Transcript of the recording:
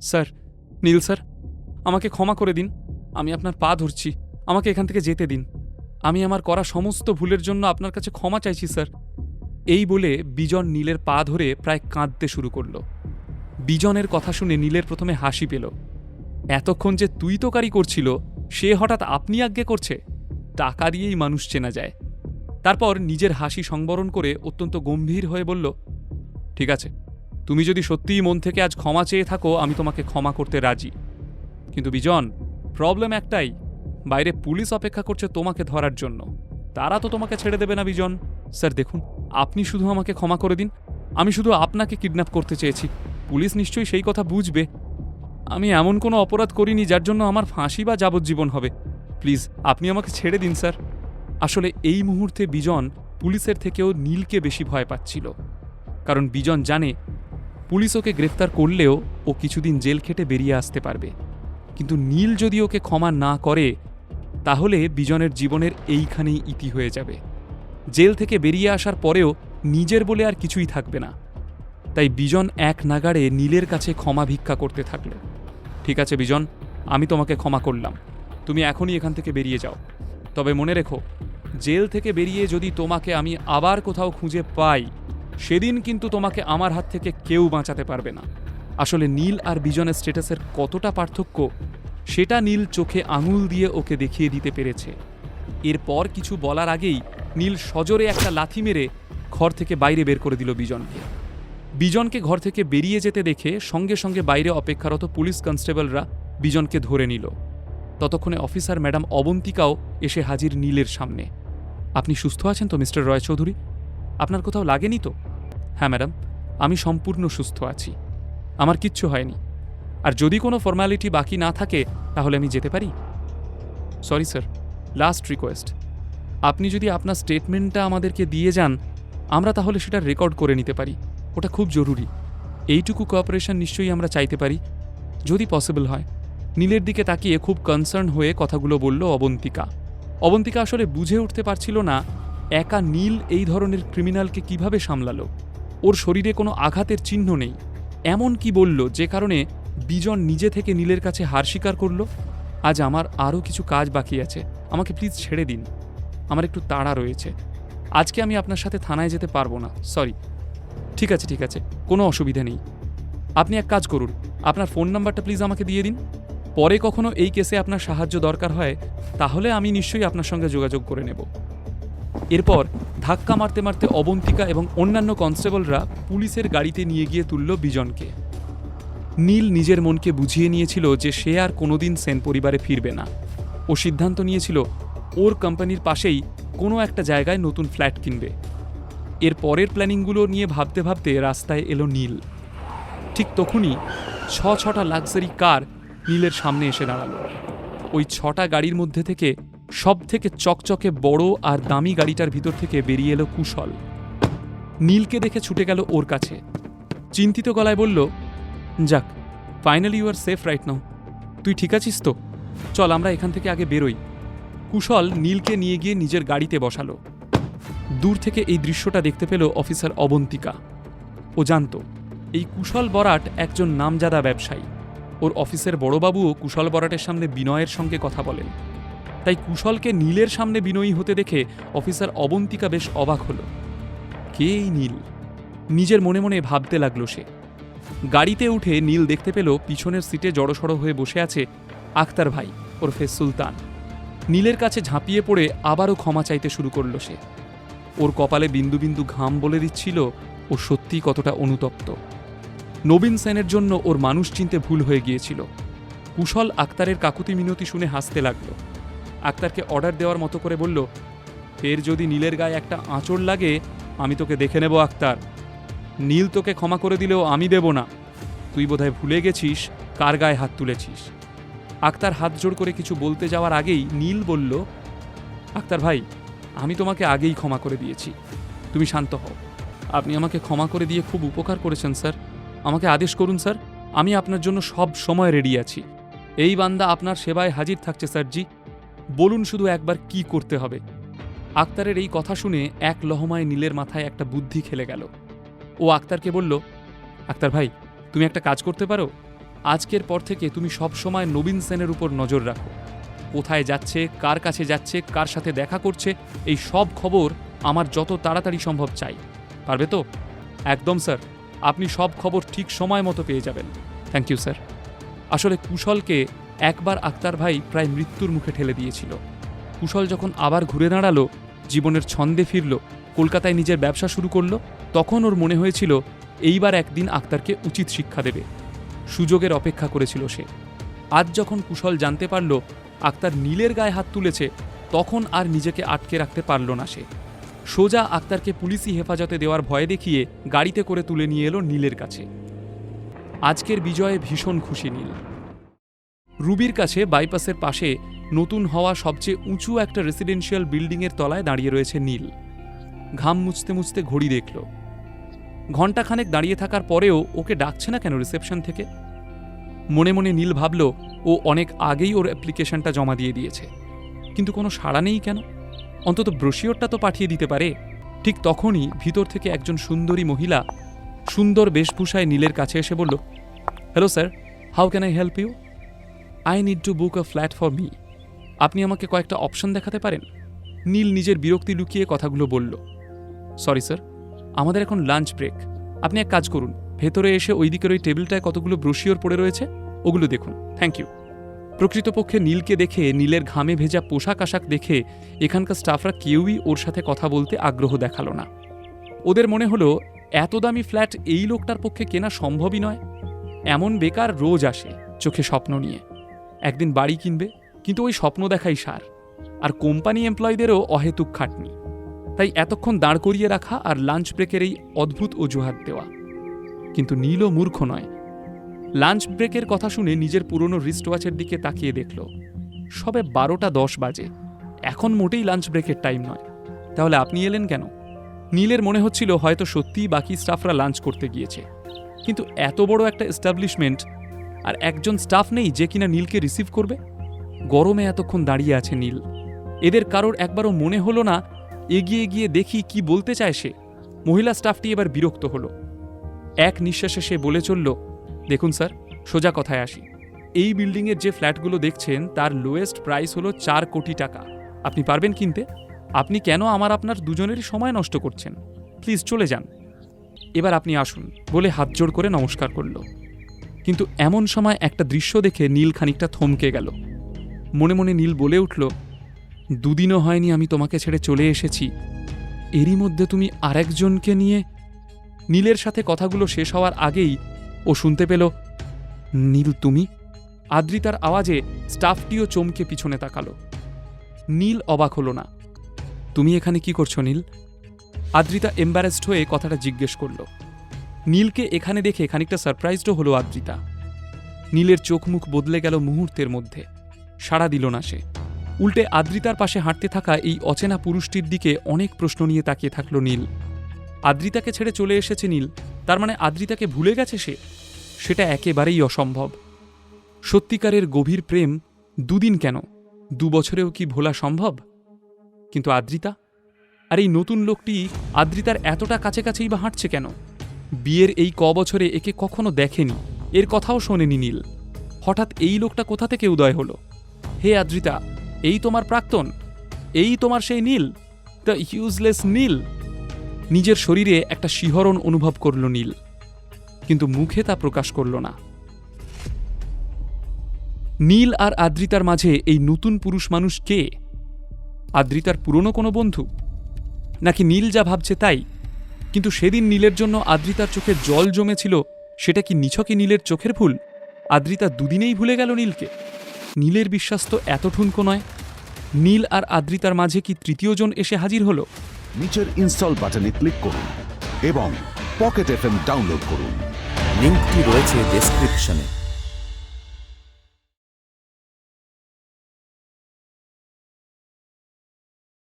Sir, নীল sir, আমাকে ক্ষমা করে দিন। আমি আপনার পা ধরছি। আমাকে এখান থেকে যেতে দিন। আমি আমার করা সমস্ত ভুলের জন্য আপনার কাছে ক্ষমা চাইছি, স্যার। এই বলে বিজন নীলের পা ধরে প্রায় কাঁদতে শুরু করল। বিজনের কথা শুনে নীলের প্রথমে হাসি পেল। এতক্ষণ যে তুই তোকারি করছিল, সে হঠাৎ আপনি আজ্ঞে করছে? টাকা দিয়েই মানুষ চেনা যায়। তারপর নিজের হাসি সংবরণ করে অত্যন্ত গম্ভীর হয়ে বলল, ঠিক আছে তুমি যদি সত্যিই মন থেকে আজ ক্ষমা চেয়ে থাকো, আমি তোমাকে ক্ষমা করতে রাজি। কিন্তু বিজন প্রবলেম একটাই, বাইরে পুলিশ অপেক্ষা করছে তোমাকে ধরার জন্য। তারা তো তোমাকে ছেড়ে দেবে না, বিজন। স্যার, দেখুন, আপনি শুধু আমাকে ক্ষমা করে দিন। আমি শুধু আপনাকে কিডন্যাপ করতে চেয়েছি। পুলিশ নিশ্চয়ই সেই কথা বুঝবে। আমি এমন কোনো অপরাধ করিনি যার জন্য আমার ফাঁসি বা যাবজ্জীবন হবে। প্লিজ, আপনি আমাকে ছেড়ে দিন, স্যার। আসলে এই মুহূর্তে বিজন পুলিশের থেকেও নীলকে বেশি ভয় পাচ্ছিল। কারণ বিজন জানে পুলিশ ওকে গ্রেফতার করলেও ও কিছুদিন জেল খেটে বেরিয়ে আসতে পারবে। কিন্তু নীল যদি ওকে ক্ষমা না করে, তাহলে বিজনের জীবনের এইখানেই ইতি হয়ে যাবে। জেল থেকে বেরিয়ে আসার পরেও নিজের বলে আর কিছুই থাকবে না। তাই বিজন এক নাগাড়ে নীলের কাছে ক্ষমা ভিক্ষা করতে থাকল। ঠিক আছে বিজন, আমি তোমাকে ক্ষমা করলাম। তুমি এখনই এখান থেকে বেরিয়ে যাও। তবে মনে রেখো, জেল থেকে বেরিয়ে যদি তোমাকে আমি আবার কোথাও খুঁজে পাই সেদিন কিন্তু তোমাকে আমার হাত থেকে কেউ বাঁচাতে পারবে না। আসলে নীল আর বিজনের স্ট্যাটাসের কতটা পার্থক্য, সেটা নীল চোখে আঙুল দিয়ে ওকে দেখিয়ে দিতে পেরেছে। এরপর কিছু বলার আগেই নীল সজোরে একটা লাথি মেরে ঘর থেকে বাইরে বের করে দিল বিজনকে। বিজনকে ঘর থেকে বেরিয়ে যেতে দেখে সঙ্গে সঙ্গে বাইরে অপেক্ষারত পুলিশ কনস্টেবলরা বিজনকে ধরে নিল। ততক্ষণে অফিসার ম্যাডাম অবন্তিকাও এসে হাজির নীলের সামনে। আপনি সুস্থ আছেন তো, মিস্টার রয় চৌধুরী আপনার কোথাও লাগেনি তো? হ্যাঁ ম্যাডাম, আমি সম্পূর্ণ সুস্থ আছি। আমার কিচ্ছু হয়নি। আর যদি কোনো ফর্মালিটি বাকি না থাকে, তাহলে আমি যেতে পারি? Sorry, sir, last request. আপনি যদি আপনার স্টেটমেন্টটা আমাদেরকে দিয়ে যান, আমরা তাহলে সেটা রেকর্ড করে নিতে পারি। ওটা খুব জরুরি। এইটুকু কোঅপারেশন নিশ্চয়ই আমরা চাইতে পারি। যদি পসিবল হয়। নীলের দিকে তাকিয়ে খুব কনসার্ন হয়ে কথাগুলো বলল অবন্তিকা। অবন্তিকা আসলে বুঝে উঠতে পারছিল না, একা নীল এই ধরনের ক্রিমিনালকে কীভাবে সামলালো। ওর শরীরে কোনো আঘাতের চিহ্ন নেই। এমন কি বলল যে কারণে বিজন নিজে থেকে নীলের কাছে হার স্বীকার করল? আজ আমার আরও কিছু কাজ বাকি আছে। আমাকে প্লিজ ছেড়ে দিন। আমার একটু তাড়া রয়েছে। আজকে আমি আপনার সাথে থানায় যেতে পারব না। সরি। ঠিক আছে ঠিক আছে। কোনো অসুবিধা নেই। আপনি এক কাজ করুন। আপনার ফোন নাম্বারটা প্লিজ আমাকে দিয়ে দিন। পরে কখনো এই কেসে আপনার সাহায্য দরকার হয়, তাহলে আমি নিশ্চয়ই আপনার সঙ্গে যোগাযোগ করে নেব। এরপর ধাক্কা মারতে মারতে অবন্তিকা এবং অন্যান্য কনস্টেবলরা পুলিশের গাড়িতে নিয়ে গিয়ে তুলল বিজনকে। নীল নিজের মনকে বুঝিয়ে নিয়েছিল যে সে আর কোনোদিন সেন পরিবারে ফিরবে না। ও সিদ্ধান্ত নিয়েছিল, ওর কোম্পানির পাশেই কোনো একটা জায়গায় নতুন ফ্ল্যাট কিনবে। এর পরের প্ল্যানিংগুলো নিয়ে ভাবতে ভাবতে রাস্তায় এলো নীল। ঠিক তখনই ছ ছটা লাক্সারি কার নীলের সামনে এসে দাঁড়াল। ওই ছটা গাড়ির মধ্যে থেকে সব থেকে চকচকে বড় আর দামি গাড়িটার ভিতর থেকে বেরিয়ে এলো কুশল। নীলকে দেখে ছুটে গেল ওর কাছে। চিন্তিত গলায় বলল, যাক finally you are safe right now তুই ঠিক আছিস তো? চল, আমরা এখান থেকে আগে বেরোই। কুশল নীলকে নিয়ে গিয়ে নিজের গাড়িতে বসালো। দূর থেকে এই দৃশ্যটা দেখতে পেল অফিসার অবন্তিকা। ও জানত, এই কুশল বরাট একজন নামজাদা ব্যবসায়ী। ওর অফিসের বড়বাবুও কুশল বরাটের সামনে বিনয়ের সঙ্গে কথা বলেন। তাই কুশলকে নীলের সামনে বিনয়ী হতে দেখে অফিসার অবন্তিকা বেশ অবাক হল। কে এই নীল? নিজের মনে মনে ভাবতে লাগল সে। গাড়িতে উঠে নীল দেখতে পেল পিছনের সিটে জড়সড় হয়ে বসে আছে আক্তার ভাই ওরফে সুলতান। নীলের কাছে ঝাঁপিয়ে পড়ে আবারও ক্ষমা চাইতে শুরু করল সে। ওর কপালে বিন্দু বিন্দু ঘাম বলে দিচ্ছিল ও সত্যিই কতটা অনুতপ্ত। নবীন সেনের জন্য ওর মানুষ চিনতে ভুল হয়ে গিয়েছিল। কুশল আক্তারের কাকুতি মিনতি শুনে হাসতে লাগল। আক্তারকে অর্ডার দেওয়ার মতো করে বলল, ফের যদি নীলের গায়ে একটা আঁচড় লাগে, আমি তোকে দেখে নেব, আক্তার। নীল তোকে ক্ষমা করে দিলেও আমি দেব না। তুই বোধহয় ভুলে গেছিস, কার গায়ে হাত তুলেছিস? আক্তার হাত জোড় করে কিছু বলতে যাওয়ার আগেই নীল বলল, আক্তার ভাই, আমি তোমাকে আগেই ক্ষমা করে দিয়েছি। তুমি শান্ত হও। আপনি আমাকে ক্ষমা করে দিয়ে খুব উপকার করেছেন, স্যার। আমাকে আদেশ করুন, স্যার। আমি আপনার জন্য সব সময় রেডি আছি। এই বান্দা আপনার সেবায় হাজির থাকছে, স্যারজি। বলুন শুধু একবার কি করতে হবে। আক্তারের এই কথা শুনে এক লহমায় নীলের মাথায় একটা বুদ্ধি খেলে গেল। ও আক্তারকে বলল, আক্তার ভাই, তুমি একটা কাজ করতে পারো? আজকের পর থেকে তুমি সব সময় নবীন সেনের উপর নজর রাখো। কোথায় যাচ্ছে, কার কাছে যাচ্ছে, কার সাথে দেখা করছে, এই সব খবর আমার যত তাড়াতাড়ি সম্ভব চাই। পারবে তো? একদম, স্যার। আপনি সব খবর ঠিক সময় মতো পেয়ে যাবেন। Thank you, sir. আসলে কুশলকে একবার আক্তার ভাই প্রায় মৃত্যুর মুখে ঠেলে দিয়েছিল। কুশল যখন আবার ঘুরে দাঁড়াল, জীবনের ছন্দে ফিরল, কলকাতায় নিজের ব্যবসা শুরু করল, তখন ওর মনে হয়েছিল, এইবার একদিন আক্তারকে উচিত শিক্ষা দেবে। সুযোগের অপেক্ষা করেছিল সে। আজ যখন কুশল জানতে পারল, আক্তার নীলের গায়ে হাত তুলেছে, তখন আর নিজেকে আটকে রাখতে পারল না সে। সোজা আক্তারকে পুলিশি হেফাজতে দেওয়ার ভয় দেখিয়ে গাড়িতে করে তুলে নিয়ে এলো নীলের কাছে। আজকের বিজয়ে ভীষণ খুশি নীল। রুবির কাছে বাইপাসের পাশে নতুন হওয়া সবচেয়ে উঁচু একটা রেসিডেন্সিয়াল বিল্ডিংয়ের তলায় দাঁড়িয়ে রয়েছে নীল। ঘাম মুছতে মুছতে ঘড়ি দেখল। ঘণ্টাখানেক দাঁড়িয়ে থাকার পরেও ওকে ডাকছে না কেন রিসেপশন থেকে? মনে মনে নীল ভাবল, ও অনেক আগেই ওর অ্যাপ্লিকেশনটা জমা দিয়ে দিয়েছে। কিন্তু কোনো সাড়া নেই কেন? অন্তত ব্রোশিওরটা তো পাঠিয়ে দিতে পারে। ঠিক তখনই ভিতর থেকে একজন সুন্দরী মহিলা সুন্দর বেশভূষায় নীলের কাছে এসে বলল hello sir how can I help you I need to book a flat for me আপনি আমাকে কয়েকটা অপশন দেখাতে পারেন? নীল নিজের বিরক্তি লুকিয়ে কথাগুলো বলল। সরি স্যার আমাদের এখন লাঞ্চ ব্রেক আপনি এক কাজ করুন। ভেতরে এসে ওই দিকের ওই টেবিলটায় কতগুলো ব্রোশিওর পড়ে রয়েছে, ওগুলো দেখুন। থ্যাংক ইউ প্রকৃতপক্ষে নীলকে দেখে, নীলের ঘামে ভেজা পোশাক আশাক দেখে এখানকার স্টাফরা কেউই ওর সাথে কথা বলতে আগ্রহ দেখাল না। ওদের মনে হলো, এত দামি ফ্ল্যাট এই লোকটার পক্ষে কেনা সম্ভবই নয়। এমন বেকার রোজ আসে চোখে স্বপ্ন নিয়ে। একদিন বাড়ি কিনবে, কিন্তু ওই স্বপ্ন দেখাই সার। আর কোম্পানি এমপ্লয়ীদেরও অহেতুক খাটনি। তাই এতক্ষণ দাঁড় করিয়ে রাখা আর লাঞ্চ ব্রেকের এই অদ্ভুত অজুহাত দেওয়া। কিন্তু নীলও মূর্খ নয়। লাঞ্চ ব্রেকের কথা শুনে নিজের পুরনো রিস্ট ওয়াচের দিকে তাকিয়ে দেখল, সবে বারোটা দশ বাজে। এখন মোটেই লাঞ্চ ব্রেকের টাইম নয়। তাহলে আপনি এলেন কেন? নীলের মনে হচ্ছিল হয়তো সত্যিই বাকি স্টাফরা লাঞ্চ করতে গিয়েছে। কিন্তু এত বড় একটা এস্টাবলিশমেন্ট আর একজন স্টাফ নেই যে কিনা নীলকে রিসিভ করবে? গরমে এতক্ষণ দাঁড়িয়ে আছে নীল। এদের কারোর একবারও মনে হলো না, এগিয়ে গিয়ে দেখি কি বলতে চায় সে। মহিলা স্টাফটি এবার বিরক্ত হলো। এক নিঃশ্বাসে সে বলে চলল, দেখুন স্যার, সোজা কথায় আসি। এই বিল্ডিংয়ের যে ফ্ল্যাটগুলো দেখছেন, তার লোয়েস্ট প্রাইস হলো চার কোটি টাকা। আপনি পারবেন কিনতে? আপনি কেন আমার আপনার দুজনেরই সময় নষ্ট করছেন? প্লিজ চলে যান। এবার আপনি আসুন, বলে হাত জোড় করে নমস্কার করল। কিন্তু এমন সময় একটা দৃশ্য দেখে নীল খানিকটা থমকে গেল। মনে মনে নীল বলে উঠল, দুদিনও হয়নি আমি তোমাকে ছেড়ে চলে এসেছি। এরই মধ্যে তুমি আরেকজনকে নিয়ে নীলের সাথে কথাগুলো শেষ হওয়ার আগেই ও শুনতে পেল, নীল, তুমি? আদ্রিতার আওয়াজে স্টাফটিও চমকে পিছনে তাকালো। নীল অবাক হলো না, তুমি এখানে কি করছ নীল? আদ্রিতা এম্বারেসড হয়ে কথাটা জিজ্ঞেস করল নীলকে এখানে দেখে খানিকটা সারপ্রাইজডও হলো আদ্রিতা। নীলের চোখ মুখ বদলে গেল মুহূর্তের মধ্যে। সাড়া দিল না সে। উল্টে আদ্রিতার পাশে হাঁটতে থাকা এই অচেনা পুরুষটির দিকে অনেক প্রশ্ন নিয়ে তাকিয়ে থাকল নীল। আদ্রিতাকে ছেড়ে চলে এসেছে নীল। তার মানে আদ্রিতাকে ভুলে গেছে সে? সেটা একেবারেই অসম্ভব। সত্যিকারের গভীর প্রেম দুদিন কেন? দু বছরেও কি ভোলা সম্ভব? কিন্তু আদ্রিতা? আর এই নতুন লোকটি আদ্রিতার এতটা কাছে কাছেই বা হাঁটছে কেন? বিয়ের এই ক বছরে একে কখনো দেখেনি। এর কথাও শোনেনি নীল। হঠাৎ এই লোকটা কোথা থেকে উদয় হলো? হে আদ্রিতা, এই তোমার প্রাক্তন? এই তোমার সেই নীল? দ্য ইউজলেস নীল? নিজের শরীরে একটা শিহরণ অনুভব করল নীল, কিন্তু মুখে তা প্রকাশ করল না। নীল আর আদ্রিতার মাঝে এই নতুন পুরুষ মানুষ কে? আদ্রিতার পুরনো কোনো বন্ধু? নাকি নীল যা ভাবছে তাই? কিন্তু সেদিন নীলের জন্য আদ্রিতার চোখে জল জমেছিল সেটা কি নিছকে নীলের চোখের ভুল আদ্রিতা দুদিনেই ভুলে গেল নীলকে। নীলের বিশ্বাস তো এত ঠুনকো নয়। নীল আর আদ্রিতার মাঝে কি তৃতীয়জন এসে হাজির হলো? নিচের ইনস্টল বাটনে ক্লিক করুন এবং পকেট এফএম ডাউনলোড করুন। লিঙ্কটি রয়েছে ডেসক্রিপশনে